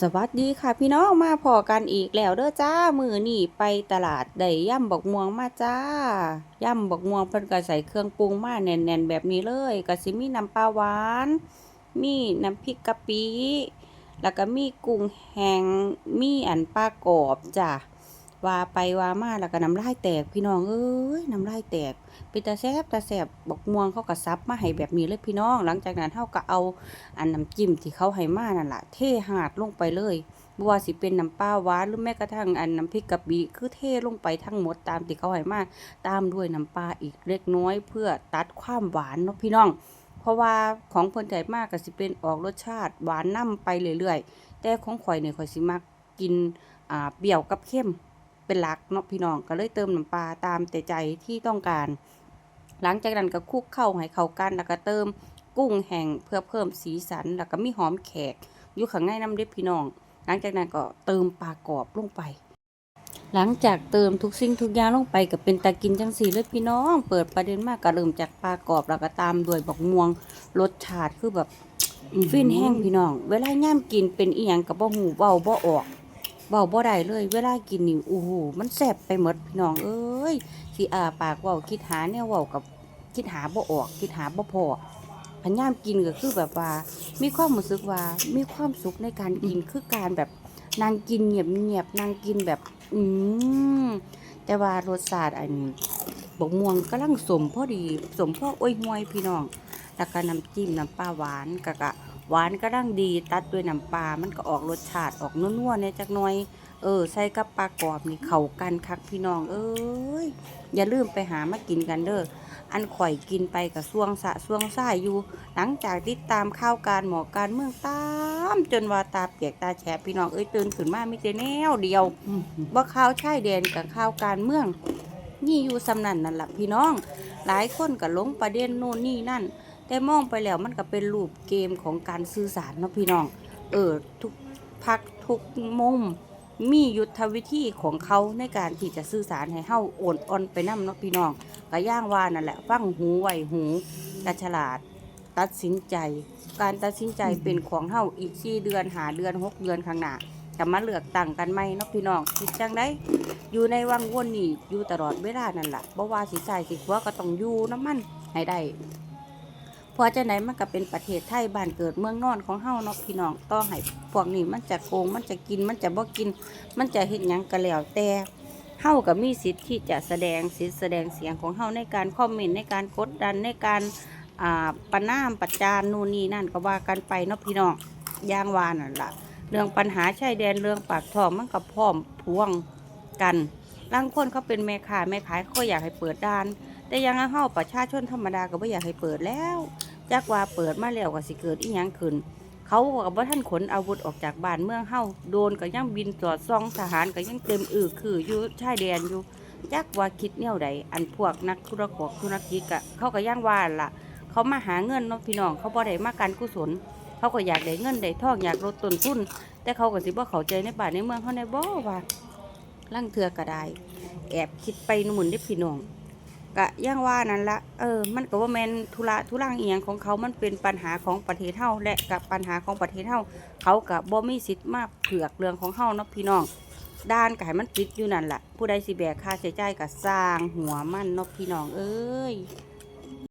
สวัสดีค่ะพี่น้องมาพอกันอีกแล้วเด้อจ้ามือนี่ไปตลาดได้ย่ำบกม่วงมาจ้าย่ำบกม่วงเพิ่นก็ใส่เครื่องปรุงมาแน่นๆ แบบนี้เลยก็สิมีน้ำปลาหวาน มีน้ำพริกกะปิแล้วก็มีกุ้งแห้งมีอันปลากรอบจ้า ว่าไปว่ามาแล้วก็น้ำลายแตกพี่น้องเอ้ยน้ำลายแตกเป็นตาแซบตาแซ่บบกม่วงเขาก็ซับมาให้แบบนี้เลยพี่น้อง หลังจากนั้นเฮาก็เอาอันน้ำจิ้มที่เขาให้มานั่นแหละเทหาดลงไปเลยบ่ว่าสิเป็นน้ำปลาหวานหรือแม้กระทั่งอันน้ำพริกกะปิคือเทลงไปทั้งหมดตามที่เขาให้มาตามด้วยน้ำปลาอีกเล็กน้อยเพื่อตัดความหวานเนาะพี่น้อง เพราะว่าของเพิ่นใจมากก็สิเป็นออกรสชาติหวานนํไปเรื่อยๆแต่ของข่อยเนี่ยข่อยสิมักกินอ่าเปรี้ยวกับเค็ม เป็นหลักเนาะพี่น้องก็เลยเติมน้ำปลาตามแต่ใจที่ต้องการ หลังจากนั้นก็คลุกเข้าให้เข้ากันแล้วก็เติมกุ้งแห้งเพื่อเพิ่มสีสันแล้วก็มีหอมแขกอยู่ข้างในน้ำเด็บพี่น้อง หลังจากนั้นก็เติมปลากรอบลงไป หลังจากเติมทุกสิ่งทุกอย่างลงไปก็เป็นตากินจังสีเลยพี่น้อง เปิดประเด็นมากก็เริ่มจากปลากรอบแล้วก็ตามด้วยบักม่วงรสชาติคือแบบฟินแห้งพี่น้อง เวลาย่ามกินเป็นอีหยังกับบ่หูเว้าบ่ออก เว้าบ่ได้เลย เวลากินนี่โอ้โหมันแซ่บไปหมดพี่น้องเอ้ยสิอาปากเว้าคิดหาแนวเว้ากับคิดหาบ่ออกคิดหาบ่พอพันยามกินก็คือแบบว่า มีความรู้สึกว่ามีความสุขในการกินคือการแบบนางกินเงียบเงียบๆนางกินแบบ อืมแต่ว่ารสชาติอันบกม่วงกำลังสมพอดีสมพ่ออ้อยหวยพี่น้องแล้วก็น้ำจิ้มน้ำปลาหวานกะกะ หวานก็ดังดีตัดด้วยน้ำปลามันก็ออกรสชาติออกนัวๆเนี่ยจักหน่อย เออใส่กับปลากรอบนี่เข้ากันคักพี่น้อง เอ้ยอย่าลืมไปหามากินกันเด้ออันข่อยกินไปกับช่วงสะช่วงซ่ายอยู่ หลังจากติดตามข่าวการหมอการเมืองตาม จนว่าตาเปียกตาแฉะพี่น้องเอ้ยตื่นขึ้นมาไมีแต่แนวเดียวว่าข่าวชายแดนกับข่าวการเมืองนี่อยู่สำนันนั่นแหละพี่น้อง หลายคนก็ลงประเด็นโน่นนี่นั่น แต่มองไปแล้วมันก็เป็นรูปเกมของการสื่อสารเนาะพี่น้อง เออทุกพักทุกมุมมียุทธวิธีของเขาในการที่จะสื่อสารให้เฮาโอนอ่อนไปนํเนาะพี่น้องก็ย่างว่านั่นแหละฟังหูไหวหูกระฉลาด ตัดสินใจ การตัดสินใจเป็นของเฮาอีกสี่เดือนหาเดือนหกเดือนข้างหน้าจะมาเลือกตั้งกันไหมเนาะพี่น้องคิดจังได้อยู่ในวังวนนี่อยู่ตลอดเวลานั่นแหละบ่ว่าสิใส่สิขัวก็ต้องอยู่น้ำมันให้ได้ เพอจะไหนมันก็เป็นประเทศไทยบ้านเกิดเมืองนอนของเฮาเนาะพี่น้องต่อให้พวกนี้มันจะโกงมันจะกินมันจะบ่กิน มันจะเฮ็ดหยังก็แล้วแต่เฮากับมีสิทธิ์ที่จะแสดงสิทธิ์แสดงเสียงของเฮาในการคอมเมนต์ในการกดดันในการอ่าประนามประจานนู่นนี่นั่นก็ว่ากันไปเนาะพี่น้องย่างวานั่นละเรื่องปัญหาชายแดนเรื่องปากท้องมันก็พร้อมพวงกันบางคนเขาเป็นแม่ค้าแม่ขายเขาอยากให้เปิดด้าน แต่ยังเฮาประชาชนธรรมดาก็บ่อยากให้เปิดแล้ว จักว่าเปิดมาแล้วก็สิเกิดอีหยังขึ้น เขาก็บ่ท่านขนอาวุธออกจากบ้านเมืองเฮาโดนก็ยังบินจอดซองทหารก็ยังเต็มอือคืออยู่ชายแดนอยู่จักว่าคิดแนวใดอันพวกนักธุรกกธุรกิจก็เขาก็ย่างว่าล่ะเขามาหาเงินเนาะพี่น้องเขาบ่ได้มาการกุศล เขาก็อยากได้เงินได้ทองอยากลดต้นทุนแต่เขาก็สิบ่เข้าใจในบ้านในเมืองเขาในบ่ว่าลังเทือก็ไดแอบคิดไปหมุนได้พี่น้อง กะย่างว่านั่นละเออ มันก็ว่าแมนธุระทุรังเอียงของเขามันเป็นปัญหาของประเทศเฮาและกับปัญหาของประเทศเฮาเขากับบ่มีสิทธิ์มาเผือกเรื่องของเฮาเนาะพี่น้อง ด้านไก่มันปิดอยู่นั่นแหละผู้ใดสิแบกค่าใช้จ่ายก็สร้างหัวมันเนาะพี่น้องเอ้ย